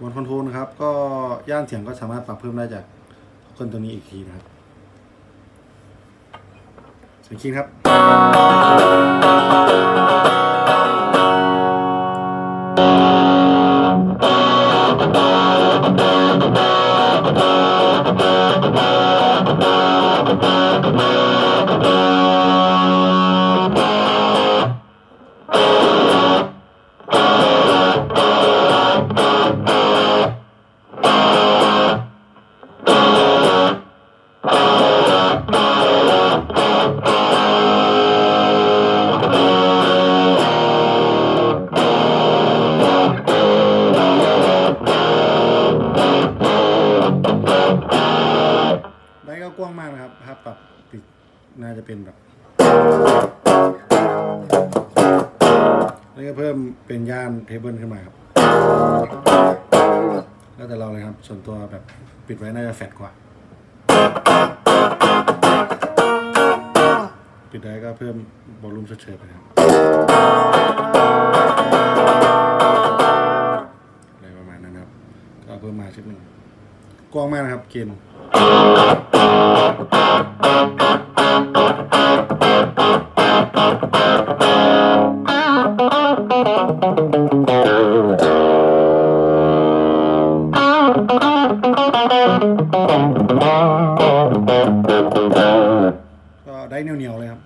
บนคอนโทรลนะครับ ก็ย่านเสียงก็สามารถปรับเพิ่มได้จากครื่องตัวนี้อีกทีนะครับเสียงคิงครับได้ กว้างมากนะครับภาพปรับปิดน่าจะเป็นแบบนี่ก็เพิ่มเป็นย่านเทเบิลขึ้นมาครับ แล้วแต่เราเลยครับ ส่วนตัวแบบปิดไว้น่าจะแฟดกว่า ปิดได้ก็เพิ่มวอลลุ่มเฉยๆไปครับอะไรประมาณนั้นครับ ก็เพิ่มมาชิ้นหนึ่งกว้างมากนะครับเกณฑ์ ก็ได้เหนียวๆเลยครับ